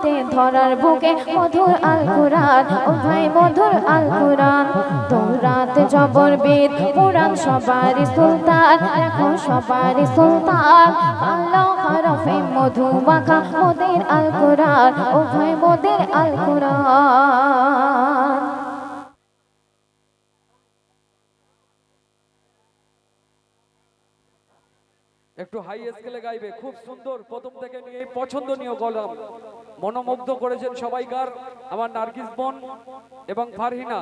আনিতে ধরার বুকে মধুর আল কোরআন। ও ভাই মধুর আল কোরআন। তৌরাত জবর বেদ পুরাণ সবারই সুলতান দেখো সবারই সুলতান। আল্লাহ হরফে মধু মাখা মোদের আল কোরআন। ও ভাই মোদের আল কোরআন। একটু হাই স্কেলে গাইবে, খুব সুন্দর। প্রথম থেকে নিয়ে পছন্দনীয় গলাম। মনোমুগ্ধ করেছেন সবাইকার আমার নার্গিস বোন এবং ফারহিনা।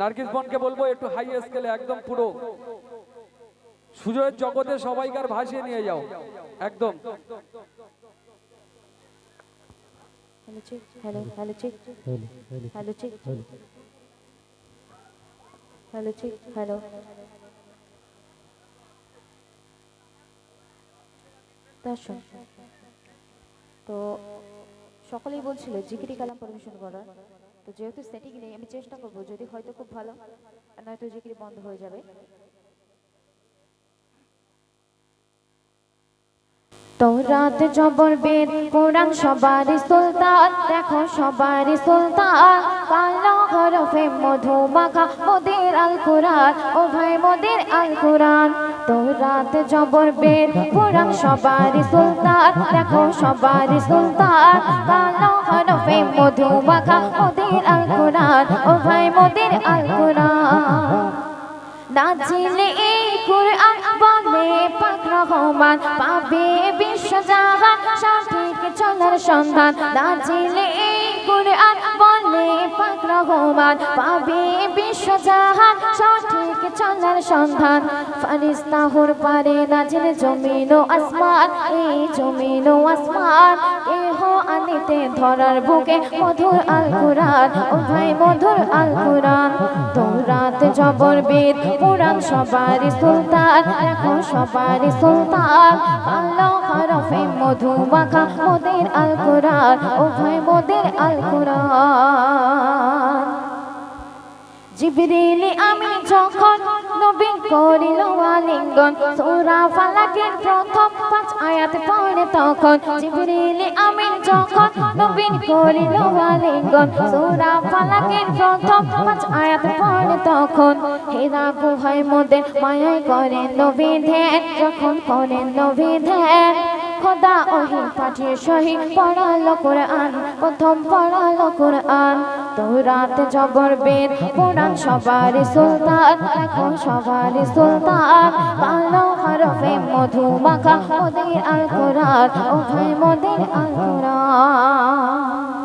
নার্গিস বোনকে বলব একটু হাই স্কেলে একদম পুরো। সুজয়ের জগতে সবাইকার ভাসিয়ে নিয়ে যাও। একদম। Hello hello hello check. Hello check. Hello. Check hello. দর্শক তো সকলেই বলছিল, জিকিরি কালাম পরিবেশন করার তো যেহেতু সেটিং নেই, আমি চেষ্টা করব, যদি হয়তো খুব ভালো, আর নয়তো জিকিরি বন্ধ হয়ে যাবে। তৌরাত জবর বেদ, কোরআন সবারই সুলতান, দেখো সবারই সুলতান। কালো হরফে মধু মাখা মোদের আল কোরআন ও ভাই মোদের আল কোরআন তৌরাত জবর বেদ কোরআন সবারই সুলতান, দেখো সবারই সুলতান। কালো হরফে মধু আল ও ভাই আল নাচিলে এই কুরআন বলে পাক রহমান, পাবে সঠিক চলার সন্ধান। নাচিলে এই বলে রহমান পাবে বিশ্বজাহান সঠিক চলার সন্ধান। ফারিস্তাহুর পারে নাজিল জমিন ও আসমান, এই জমিন ও আসমান এহ আনিতে ধরার বুকে মধুর আল কোরআন, ও ভাই মধুর আল কোরআন। তৌরাত জবর বেদ পুরাণ সবারই সুলতান দেখো সবারই সুলতান। আল্লাহ হরফে মধু মাখা মোদের আল কোরআন, ও ভাই মোদের আল কোরআন। জিবরিল আমি যখন নবী করিল আলিঙ্গন, সূরা ফালাকের প্রথম পাঁচ আয়াত পড়ে তখন জিবরিল আমি যখন নবী করিল আলিঙ্গন, সূরা ফালাকের প্রথম পাঁচ আয়াত পড়ে তখন হেরা গুহায় মোদের মায়ায় করেন নবী ধ্যান, যখন করেন নবী ধ্যান। খোদা ওহি পাঠিয়ে সহি, পড়ালো কোরআন, প্রথম পড়ালো কোরআন। তৌরাত জবর বেদ পুরাণ সবার সুলতান দেখো সবার সুলতান। কালো হরফে মধু মাখা মোদের আল কোরআন ও মোদের আল কোরআন